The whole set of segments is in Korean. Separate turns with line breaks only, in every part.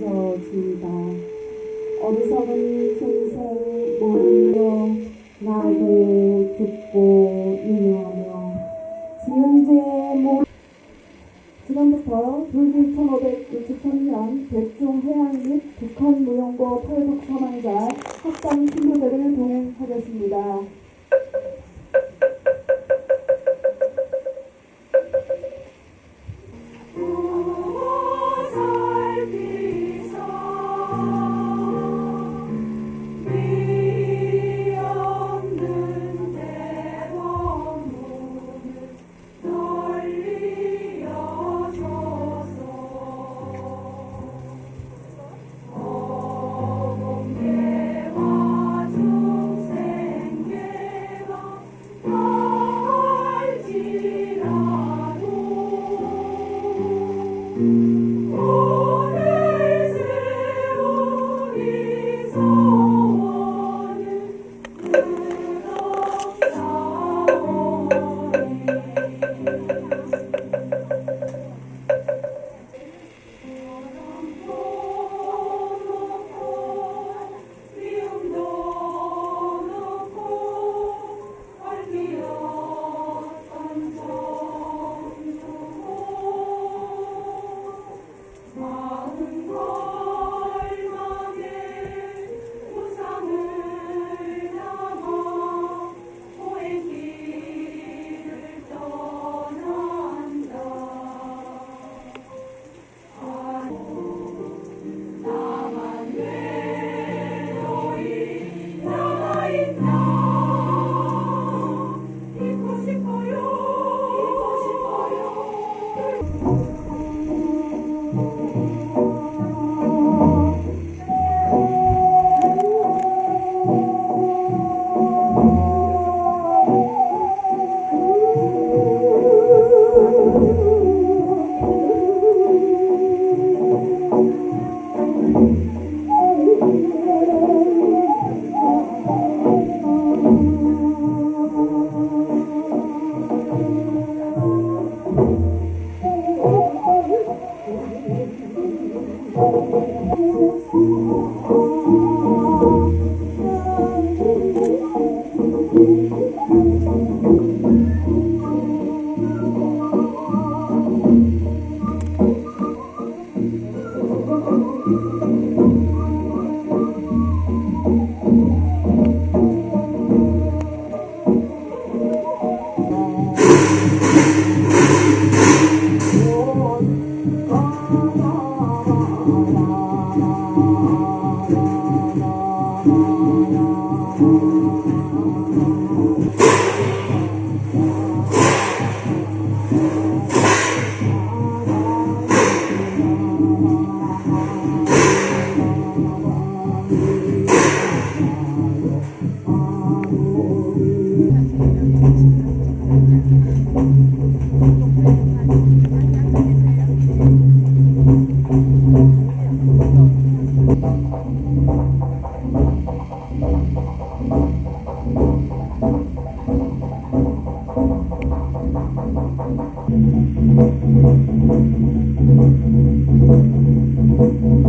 빚어진다. 어리석은 중생 모르며 나고 듣고 인내하며 지은 죄 모. 지난부터 불기 1563년 백종 해양 및 북한 무용고 탈북 사망자 학당 신고제를 동행하겠습니다. 네,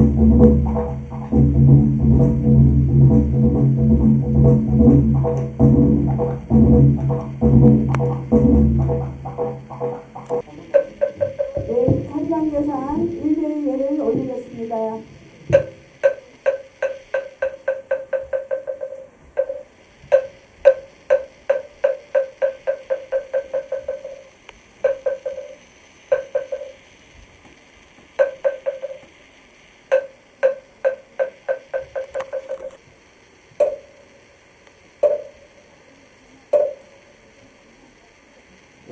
Thank you.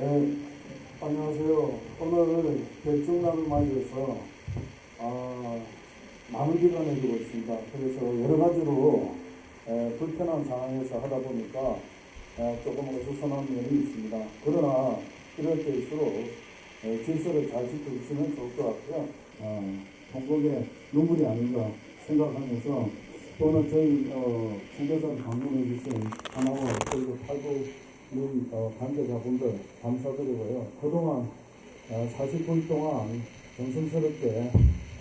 네, 안녕하세요. 오늘 백중날을 맞이해서 아, 많은 기간을 두고 있습니다. 그래서 여러 가지로 에, 불편한 상황에서 하다 보니까 에, 조금 어수선한 면이 있습니다. 그러나 이럴 때일수록 에, 질서를 잘 지켜주시면 좋을 것 같고요. 어, 통곡의 눈물이 아닌가 생각하면서 오늘 저희 어, 청계산 방문해 주신 하나와 그리고 팔구 민 어, 관계자분들 감사드리고요. 그동안 어, 49일 동안 정성스럽게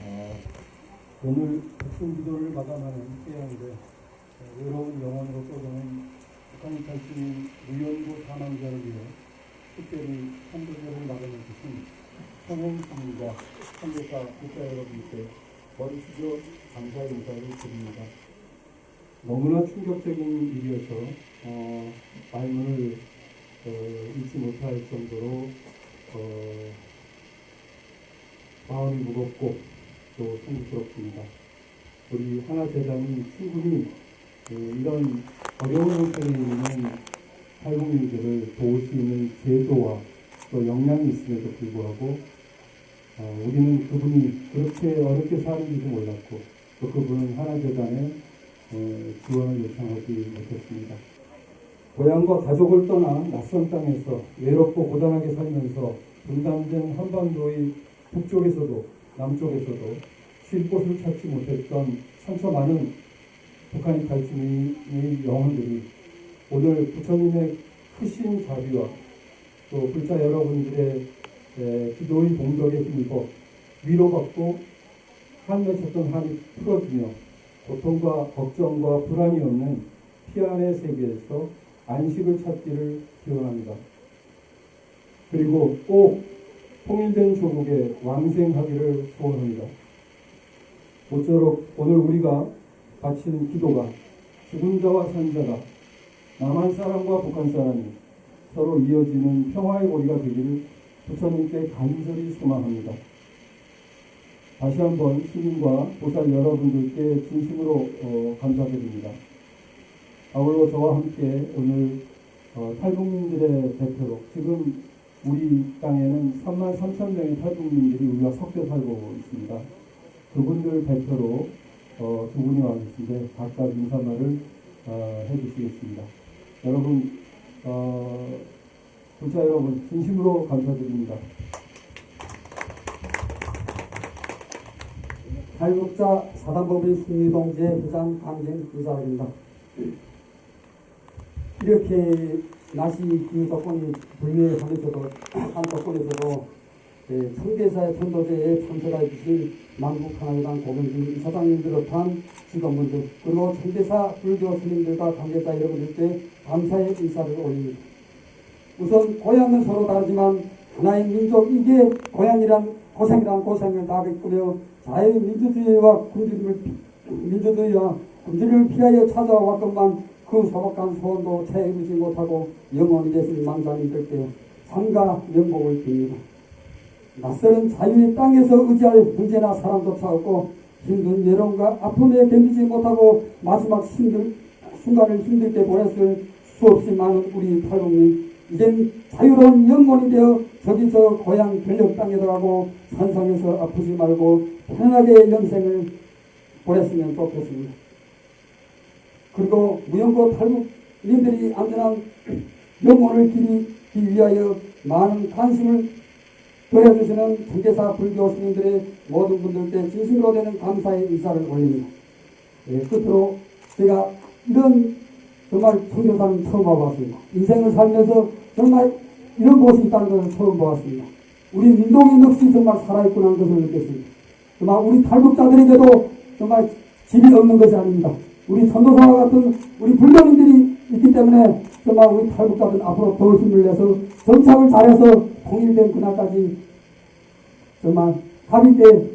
어,
오늘 백성 기도를 마감하는 때였는데 어, 외로운 영혼으로 떠도는 북한이 탈출인 무연고 사망자를 위해 특별히 한도제를 마련해 주신 성행주민과 선교사 국가 여러분께 숙여 감사 인사를 드립니다. 너무나 충격적인 일이어서 어, 말문을 어, 잃지 못할 정도로 어, 마음이 무겁고 또 성스럽습니다. 우리 하나재단이 충분히 그 이런 어려운 형편에 있는 탈북민들을 도울 수 있는 제도와 또 역량이 있음에도 불구하고 어, 우리는 그분이 그렇게 어렵게 사는지도 몰랐고 또 그분은 하나재단에 어, 지원을 요청하지 못했습니다. 고향과 가족을 떠나 낯선 땅에서 외롭고 고단하게 살면서 분단된 한반도의 북쪽에서도 남쪽에서도 쉴 곳을 찾지 못했던 상처 많은 북한이 탈출민의 영혼들이 오늘 부처님의 크신 자비와 또 불자 여러분들의 에, 기도의 공덕에 힘입어 위로받고 한 맺혔던 한이 풀어지며 고통과 걱정과 불안이 없는 피안의 세계에서 안식을 찾기를 기원합니다. 그리고 꼭 통일된 조국에 왕생하기를 소원합니다. 모쪼록 오늘 우리가 바치는 기도가 죽은 자와 산 자가 남한 사람과 북한 사람이 서로 이어지는 평화의 고리가 되기를 부처님께 간절히 소망합니다. 다시 한번 시민과 보살 여러분들께 진심으로 어, 감사드립니다. 아울러 저와 함께 오늘 어, 탈북민들의 대표로 지금 우리 땅에는 3만 3천 명의 탈북민들이 우리가 섞여 살고 있습니다. 그분들 대표로 어, 두 분이 와 계신데 각각 인사말을 어, 해주시겠습니다. 여러분, 어, 불자 여러분 진심으로 감사드립니다.
탈북자 사단법인 순위동제 회장 강진 의사입니다. 이렇게 날씨 기후 조건이 불리하면서도 한 조건에서도 예, 청계사의 천도제에 참석해 주신 남북 하나회당 고병진 이사장님들을 비롯한 직원분들 그리고 청계사 불교 스님들과 관계자 여러분들께 감사의 인사를 올립니다. 우선 고향은 서로 다르지만 하나의 민족 이게 고향이란 고생이란 고생을 다 이끌며 자유 민주주의와 군주를 민주주의와 군주를 피하여 찾아왔건만 그 소박한 소원도 채우지 못하고 영원히 되신 망자님들께 상가 명복을 빕니다. 낯설은 자유의 땅에서 의지할 문제나 사람조차 없고 힘든 여론과 아픔에 견디지 못하고 마지막 힘들, 순간을 힘들게 보냈을 수없이 많은 우리 탈북민 이젠 자유로운 영혼이 되어 저기서 고향 변력 땅에 들어가고 산상에서 아프지 말고 편안하게 영생을 보냈으면 좋겠습니다. 그리고 무연고 탈북민들이 안전한 영혼을 기리기 위하여 많은 관심을 더해주시는 청계사 불교 스님들의 모든 분들께 진심으로 되는 감사의 인사를 올립니다. 예, 끝으로 제가 이런 정말 청교사는 처음 와봤습니다. 인생을 살면서 정말 이런 곳이 있다는 것을 처음 보았습니다. 우리 민족의 넋이 정말 살아있구나 하는 것을 느꼈습니다. 정말 우리 탈북자들에게도 정말 집이 없는 것이 아닙니다. 우리 선도사와 같은 우리 불교인들이 있기 때문에 정말 우리 탈북자들 앞으로 더 힘을 내서 정착을 잘해서 통일된 그날까지 정말 때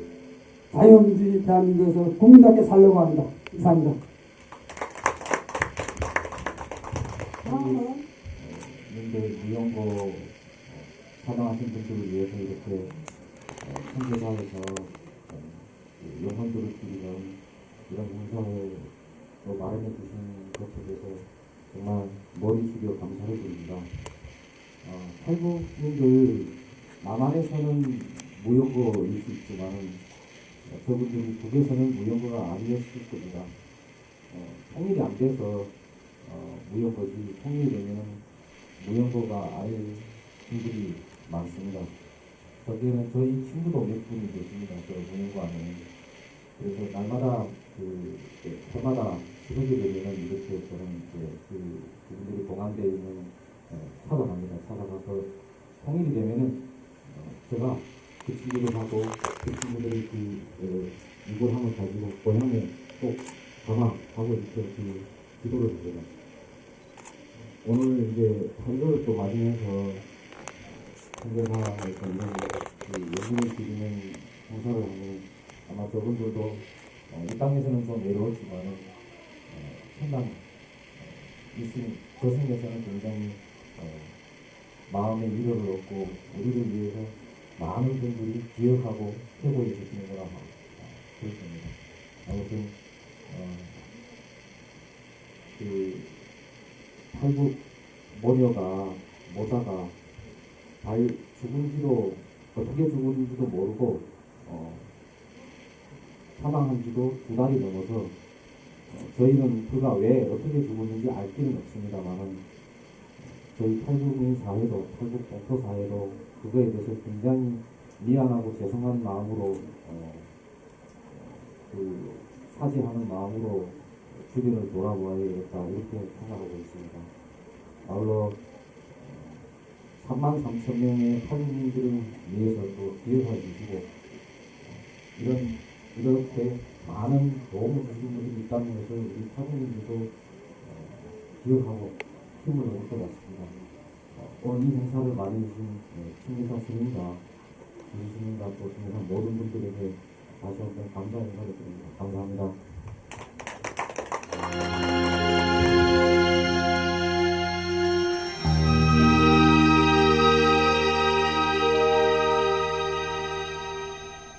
자유민주주의 대한민국에서 국민답게 살려고 합니다. 이상입니다.
다음은
무연고 어, 사망하신 분들을 위해서 이렇게 그 영혼들을 드리는 이런 문서를 또 마련해 주신 것에 대해서 정말 머리 숙여 감사를 드립니다. 어, 탈북민들 남한에서는 무연고일 수 있지만 어, 저분들이 북에서는 무연고가 아니었을 겁니다. 어, 통일이 안 돼서 어, 무연고지 통일이 되면 은 무연고가 아예 분들이 많습니다. 거기에는 저희 친구도 몇 분이 계십니다. 저 무연고 안에. 그래서 날마다 그 예, 해마다 추석이 되면은 이렇게 저는 이제 그 그분들이 동안되어 있는 어, 찾아갑니다. 찾아가서 통일이 되면은 어, 제가 그 친구들 하고 그 친구들이 그 어, 유골함을 가지고 고향에 꼭 가마하고 이렇게 그 기도를 합니다. 오늘 이제 8월을 또 맞으면서 이런 그 예수를 드리는 봉사를 하는 아마 저분들도 어, 이 땅에서는 좀 외로웠지만은 어, 상당 어, 있은 저 생에서는 굉장히 어, 마음의 위로를 얻고 우리를 위해서 많은 분들이 기억하고 회고해 주시는구나 어, 그렇습니다. 아무튼 어, 그 탈북 모녀가 모자가 발 죽은지도 어떻게 죽은지도 모르고 어, 사망한지도 두 달이 넘어서 어, 저희는 그가 왜 어떻게 죽었는지 알 길은 없습니다만은 저희 탈북민 사회도 탈북 공포 사회도 그거에 대해서 굉장히 미안하고 죄송한 마음으로 어, 그 사죄하는 마음으로 주변을 돌아보아야겠다 이렇게 생각하고 있습니다. 아울러 3만 3천 명의 탈북민들을 위해서도 기억해 주시고 어, 이런 이렇게 많은 도움을 주신 분들이 있다는 것을 우리 탈북민들도 어, 기억하고 힘을 얻을 것 같습니다. 어, 오늘 이 행사를 많이 해주신 신기사 스님과 주스님과 또 신기사 모든 분들에게 다시 한번 감사 인사를 드립니다. 감사합니다. Thank you.